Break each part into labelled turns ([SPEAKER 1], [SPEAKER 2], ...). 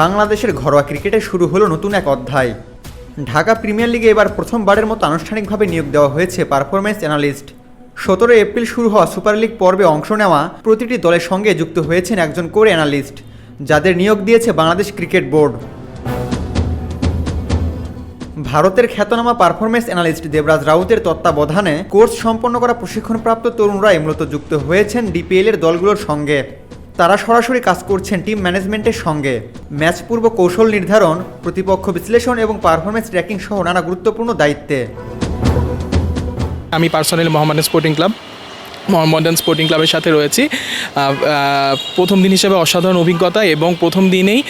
[SPEAKER 1] বাংলাদেশের ঘরোয়া ক্রিকেটে শুরু হলো নতুন এক অধ্যায়। ঢাকা প্রিমিয়ার লিগে এবার প্রথমবারের মতো আনুষ্ঠানিকভাবে নিয়োগ দেওয়া হয়েছে পারফরমেন্স অ্যানালিস্ট। সতেরো এপ্রিল শুরু হওয়া সুপার লিগ পর্বে অংশ নেওয়া প্রতিটি দলের সঙ্গে যুক্ত হয়েছেন একজন করে অ্যানালিস্ট, যাদের নিয়োগ দিয়েছে বাংলাদেশ ক্রিকেট বোর্ড। ভারতের খ্যাতনামা পারফরমেন্স অ্যানালিস্ট দেবরাজ রাউতের তত্ত্বাবধানে কোর্স সম্পন্ন করা প্রশিক্ষণপ্রাপ্ত তরুণরাই মূলত যুক্ত হয়েছেন ডিপিএল এর দলগুলোর সঙ্গে। তারা সরাসরি কাজ করছেন টিম ম্যানেজমেন্টের সঙ্গে। ম্যাচ পূর্ব কৌশল নির্ধারণ, প্রতিপক্ষ বিশ্লেষণ এবং পারফরমেন্স ট্র্যাকিং সহ নানা গুরুত্বপূর্ণ দায়িত্বে।
[SPEAKER 2] আমি personally Mohammad sporting club. Mohammedan sporting ক্লাবের সাথে রয়েছি। প্রথম দিন হিসেবে অসাধারণ অভিজ্ঞতা এবং প্রথম দিনেই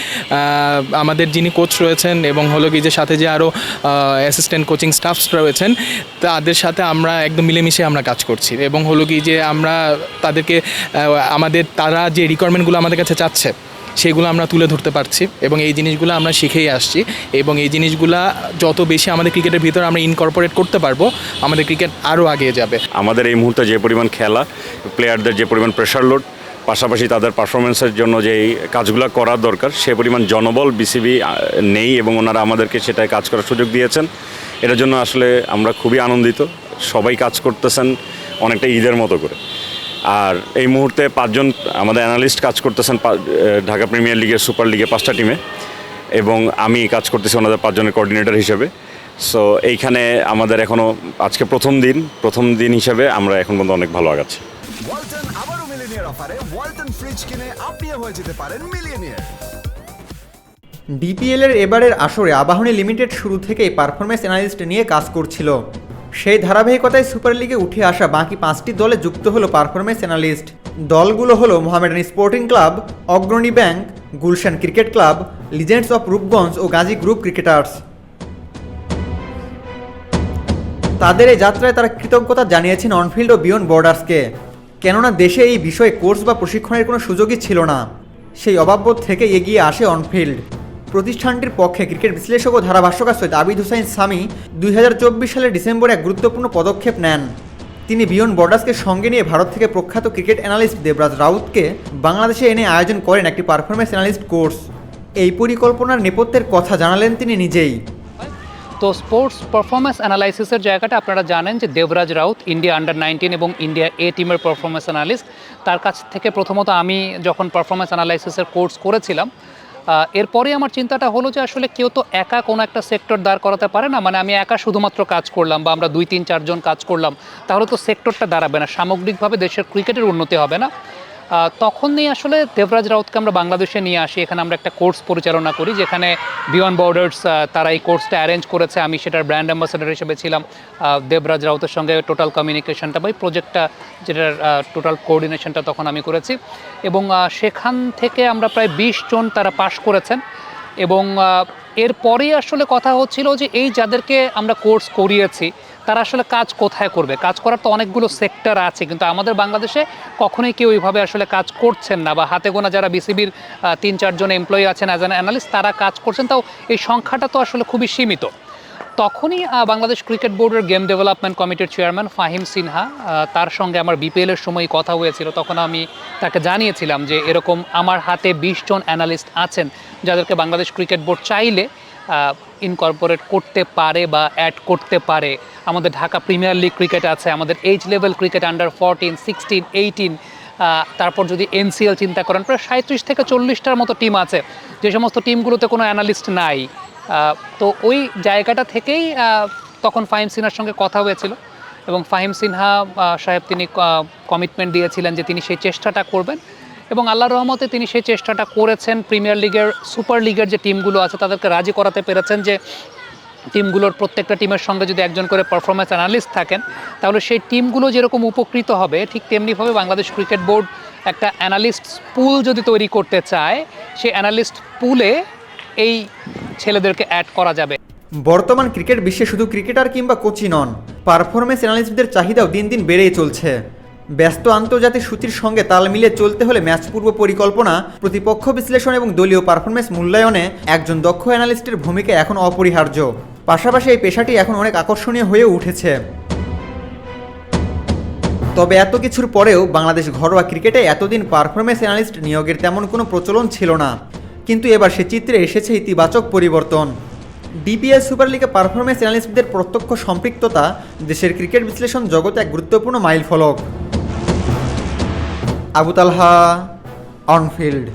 [SPEAKER 2] আমাদের যিনি কোচ রয়েছেন এবং হলো কি যে সাথে যে আরও অ্যাসিস্ট্যান্ট কোচিং স্টাফস রয়েছেন, তাদের সাথে আমরা একদম মিলেমিশে আমরা কাজ করছি। এবং হলো কি যে আমরা তাদেরকে আমাদের, তারা যে রিকোয়ারমেন্টগুলো আমাদের কাছে চাচ্ছে সেগুলো আমরা তুলে ধরতে পারছি এবং এই জিনিসগুলো আমরা শিখেই আসছি এবং এই জিনিসগুলা যত বেশি আমাদের ক্রিকেটের ভিতরে আমরা ইনকর্পোরেট করতে পারব, আমাদের ক্রিকেট আরও আগিয়ে যাবে।
[SPEAKER 3] আমাদের এই মুহূর্তে যে পরিমাণ খেলা প্লেয়ারদের যে পরিমাণ প্রেশার লোড পাশাপাশি তাদের পারফরমেন্সের জন্য যে কাজগুলো করার দরকার, সে পরিমাণ জনবল বিসিবি নেই এবং ওনারা আমাদেরকে সেটায় কাজ করার সুযোগ দিয়েছেন। এটার জন্য আসলে আমরা খুবই আনন্দিত। সবাই কাজ করতেছেন অনেকটা ঈদের মতো করে। আর এই মুহূর্তে পাঁচজন আমাদের অ্যানালিস্ট কাজ করতেছেন ঢাকা প্রিমিয়ার লিগের সুপার লিগে পাঁচটা টিমে। এবং আমি কাজ করতেছি ওনাদের পাঁচজনের কোঅর্ডিনেটর হিসেবে। সো এইখানে আমাদের এখনও আজকে প্রথম দিন। প্রথম দিন হিসেবে আমরা এখন পর্যন্ত অনেক ভালো আগাচ্ছি।
[SPEAKER 4] ওয়ালটন আবারও মিলিনিয়ার অফারে ওয়ালটন ফ্রিজ কিনে আপনিও হয়ে যেতে পারেন মিলিয়নিয়ার।
[SPEAKER 1] ডিপিএল এর এবারের আসরে আবাহনী লিমিটেড শুরু থেকেই পারফরমেন্স অ্যানালিস্ট নিয়ে কাজ করছিল। সেই ধারাবাহিকতায় সুপার লিগে উঠে আসা বাকি পাঁচটি দলে যুক্ত হলো পারফরমেন্স অ্যানালিস্ট। দলগুলো হলো Mohammedan sporting club, Agrani bank, Gulshan cricket club, legends of Rupganj O Gazi group cricketers. তাদের এই যাত্রায় তারা কৃতজ্ঞতা জানিয়েছেন অনফিল্ড ও বিয়ন বর্ডার্সকে। কেননা দেশে এই বিষয়ে কোর্স বা প্রশিক্ষণের কোনো সুযোগই ছিল না। সেই অভাববোধ থেকে এগিয়ে আসে অনফিল্ড। প্রতিষ্ঠানটির পক্ষে ক্রিকেট বিশ্লেষক ও ধারাভাষ্যকার সৈয়দ আবিদ হুসাইন সামি দুই সালের ডিসেম্বরে এক গুরুত্বপূর্ণ পদক্ষেপ নেন। তিনি বিয়ন বর্ডার্সকে সঙ্গে নিয়ে ভারত থেকে প্রখ্যাত ক্রিকেট অ্যানালিস্ট দেবরাজ রাউতকে বাংলাদেশে এনে আয়োজন করেন একটি পারফরমেন্স অ্যানালিস্ট কোর্স। এই পরিকল্পনার নেপথ্যের কথা জানালেন তিনি নিজেই।
[SPEAKER 5] তো স্পোর্টস পারফরমেন্স অ্যানালাইসিসের জায়গাটা আপনারা জানেন যে Debraj Raut India under nineteen এবং ইন্ডিয়া এ টিমের পারফরমেন্স অ্যানালিস্ট। তার কাছ থেকে প্রথমত আমি যখন পারফরমেন্স অ্যানালাইসিসের কোর্স করেছিলাম এরপরে আমার চিন্তাটা হলো যে আসলে কেউ তো একা কোনো একটা সেক্টর দাঁড় করাতে পারে না মানে আমি একা শুধুমাত্র কাজ করলাম বা আমরা দুই, তিন, চারজন কাজ করলাম, তাহলে তো সেক্টরটা দাঁড়াবে না, সামগ্রিকভাবে দেশের ক্রিকেটের উন্নতি হবে না। তখনই আসলে দেবরাজ রাউতকে আমরা বাংলাদেশে নিয়ে আসি। এখানে আমরা একটা কোর্স পরিচালনা করি, যেখানে বিয়ন বর্ডার্স তারা এই কোর্সটা অ্যারেঞ্জ করেছে। আমি সেটার ব্র্যান্ড অ্যাম্বাসেডার হিসেবে ছিলাম। দেবরাজ রাউতের সঙ্গে টোটাল কমিউনিকেশনটা বা এই প্রজেক্টটা যেটার টোটাল কোঅর্ডিনেশনটা তখন আমি করেছি। এবং সেখান থেকে আমরা প্রায় বিশ জন তারা পাশ করেছেন। এবং এরপরেই আসলে কথা হচ্ছিল যে এই যাদেরকে আমরা কোর্স করিয়েছি তারা আসলে কাজ কোথায় করবে? কাজ করার তো অনেকগুলো সেক্টর আছে, কিন্তু আমাদের বাংলাদেশে কখনোই কেউ ওইভাবে আসলে কাজ করছেন না বা হাতে গোনা যারা বিসিবির তিন চারজন এমপ্লয়ি আছেন অ্যাজ অ্যান অ্যানালিস্ট তারা কাজ করছেন, তাও এই সংখ্যাটা তো আসলে খুবই সীমিত। তখনই বাংলাদেশ ক্রিকেট বোর্ডের গেম ডেভেলপমেন্ট কমিটির চেয়ারম্যান ফাহিম সিনহা তার সঙ্গে আমার বিপিএল এর সময় কথা হয়েছিল, তখন আমি তাকে জানিয়েছিলাম যে এরকম আমার হাতে বিশ জন অ্যানালিস্ট আছেন, যাদেরকে বাংলাদেশ ক্রিকেট বোর্ড চাইলে ইনকর্পোরেট করতে পারে বা অ্যাড করতে পারে। আমাদের ঢাকা প্রিমিয়ার লিগ ক্রিকেট আছে, আমাদের age level cricket under fourteen sixteen eighteen তারপর যদি এনসিএল চিন্তা করেন, প্রায় সাঁত্রিশ থেকে চল্লিশটার মতো টিম আছে। যে সমস্ত টিমগুলোতে কোনো অ্যানালিস্ট নাই। তো ওই জায়গাটা থেকেই তখন ফাহিম সিনহার সঙ্গে কথা হয়েছিল এবং ফাহিম সিনহা সাহেব তিনি কমিটমেন্ট দিয়েছিলেন যে তিনি সেই চেষ্টাটা করবেন। এবং আল্লাহর রহমতে তিনি সেই চেষ্টাটা করেছেন প্রিমিয়ার লিগের, সুপার লিগের যে টিমগুলো আছে তাদেরকে রাজি করাতে পেরেছেন যে টিমগুলোর প্রত্যেকটা টিমের সঙ্গে যদি একজন করে পারফরমেন্স অ্যানালিস্ট থাকেন, তাহলে সেই টিমগুলো যেরকম উপকৃত হবে, ঠিক তেমনিভাবে বাংলাদেশ ক্রিকেট বোর্ড একটা অ্যানালিস্ট পুল যদি তৈরি করতে চায়, সেই অ্যানালিস্ট পুলে এই ছেলেদেরকে অ্যাড করা যাবে।
[SPEAKER 1] বর্তমান ক্রিকেট বিশ্বে শুধু ক্রিকেটার কিংবা কোচই নন পারফরমেন্স অ্যানালিস্টদের চাহিদাও দিন দিন বেড়েই চলছে। ব্যস্ত আন্তর্জাতিক সূচির সঙ্গে তাল মিলিয়ে চলতে হলে ম্যাচ পূর্ব পরিকল্পনা, প্রতিপক্ষ বিশ্লেষণ এবং দলীয় পারফরমেন্স মূল্যায়নে একজন দক্ষ অ্যানালিস্টের ভূমিকা এখন অপরিহার্য। পাশাপাশি এই পেশাটি এখন অনেক আকর্ষণীয় হয়ে উঠেছে। তবে এত কিছুর পরেও বাংলাদেশ ঘরোয়া ক্রিকেটে এতদিন পারফরমেন্স অ্যানালিস্ট নিয়োগের তেমন কোনো প্রচলন ছিল না। কিন্তু এবার সে চিত্রে এসেছে ইতিবাচক পরিবর্তন। ডিপিএল সুপার লিগে পারফরমেন্স অ্যানালিস্টদের প্রত্যক্ষ সম্পৃক্ততা, দেশের ক্রিকেট বিশ্লেষণ জগতে এক গুরুত্বপূর্ণ মাইল ফলক আবু তালহা অনফিল্ড।